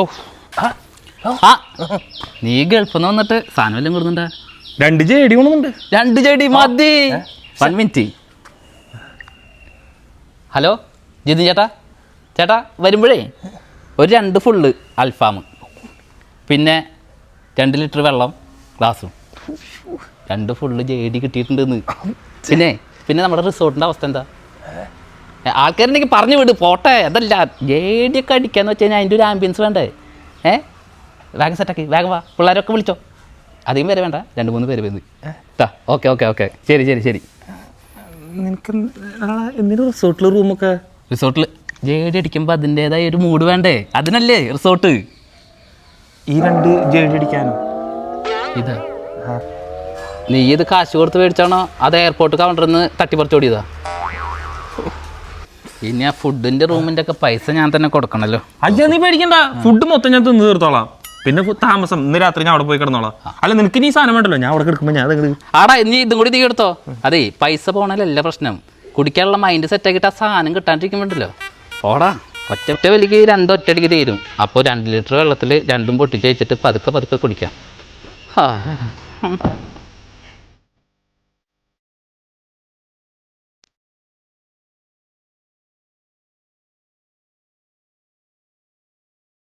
ഓ ആ നീ ഗൾഫിൽ നിന്ന് വന്നിട്ട് സാധനം എല്ലാം കൊടുക്കുന്നുണ്ടാ? രണ്ട് ജേടി കൊണ്ടുണ്ട് രണ്ട് ചെടി മതി. വൺ മിനിറ്റ് ഹലോ ജിതിൻ ചേട്ടാ. ചേട്ടാ വരുമ്പോഴേ ഒരു രണ്ട് ഫുള്ള് അൽഫാം. പിന്നെ രണ്ട് ലിറ്റർ വെള്ളം ഗ്ലാസ്സും രണ്ട് ഫുള്ള് ജേഡി കിട്ടിയിട്ടുണ്ടെന്ന്. പിന്നെ പിന്നെ നമ്മുടെ റിസോർട്ടിന്റെ അവസ്ഥ എന്താ? ആൾക്കാരുണ്ടെങ്കിൽ പറഞ്ഞു വിട് പോട്ടെ. അതല്ല ജേഡി ഒക്കെ അടിക്കാന്ന് വെച്ച് കഴിഞ്ഞാൽ അതിന്റെ ഒരു ആംബിയൻസ് വേണ്ടേ? ഏ? വേഗം സെറ്റാക്കി വേഗം വാ. പിള്ളേരൊക്കെ വിളിച്ചോ. അധികം പേര് വേണ്ട രണ്ട് മൂന്ന് പേര് വരുന്നത് ട്ടാ ഓക്കെ ഓക്കെ ഓക്കെ. ശരി ശരി ശരി. നിനക്ക് എന്തിനു റിസോർട്ടിൽ റൂമൊക്കെ? റിസോർട്ടിൽ ജേഡി അടിക്കുമ്പോൾ അതിന്റേതായ ഒരു മൂഡ് വേണ്ടേ? അതിനല്ലേ റിസോർട്ട്? ഈ രണ്ട് ജേഡി അടിക്കാനോ? ഇതാ. നീ ഇത് കാശ് കൊടുത്ത് മേടിച്ചാണോ? അത് എയർപോർട്ട് കൗണ്ടറിൽ നിന്ന് തട്ടിപ്പറിച്ച് ഇനി ആ ഫുഡിന്റെ റൂമിന്റെ ഒക്കെ പൈസ ഞാൻ തന്നെ കൊടുക്കണല്ലോ. അയ്യ നീ പേടിക്കണ്ട. ഫുഡ് മൊത്തം ഞാൻ തിന്ന് തീർത്തോളാം. പിന്നെ താമസം. ഇന്ന് രാത്രി ഞാൻ അവിടെ പോയി കിടന്നോളാം. അല്ല നിനക്ക് നീ സാധനം വേണ്ടല്ലോ? ഞാൻ അവിടെ കിടക്കുമ്പോൾ ഞാൻ അതങ്ങട് ആടാ നീ ഇതും കൂടി നീ എടുത്തോ? അതേ പൈസ പോണല്ല പ്രശ്നം. കുടിക്കാനുള്ള മൈൻഡ് സെറ്റ് ആക്കിയിട്ട് ആ സാധനം കിട്ടാണ്ടിരിക്കുമ്പോണ്ടല്ലോ. ഓടാ ഒറ്റ ഒറ്റ വലിക്ക് രണ്ട് ഒറ്റടിക്ക് തീരും. അപ്പോൾ രണ്ട് ലിറ്റർ വെള്ളത്തിൽ രണ്ടും പൊട്ടിച്ച് വെച്ചിട്ട് പതുക്കെ പതുക്കെ കുടിക്കാം. ആ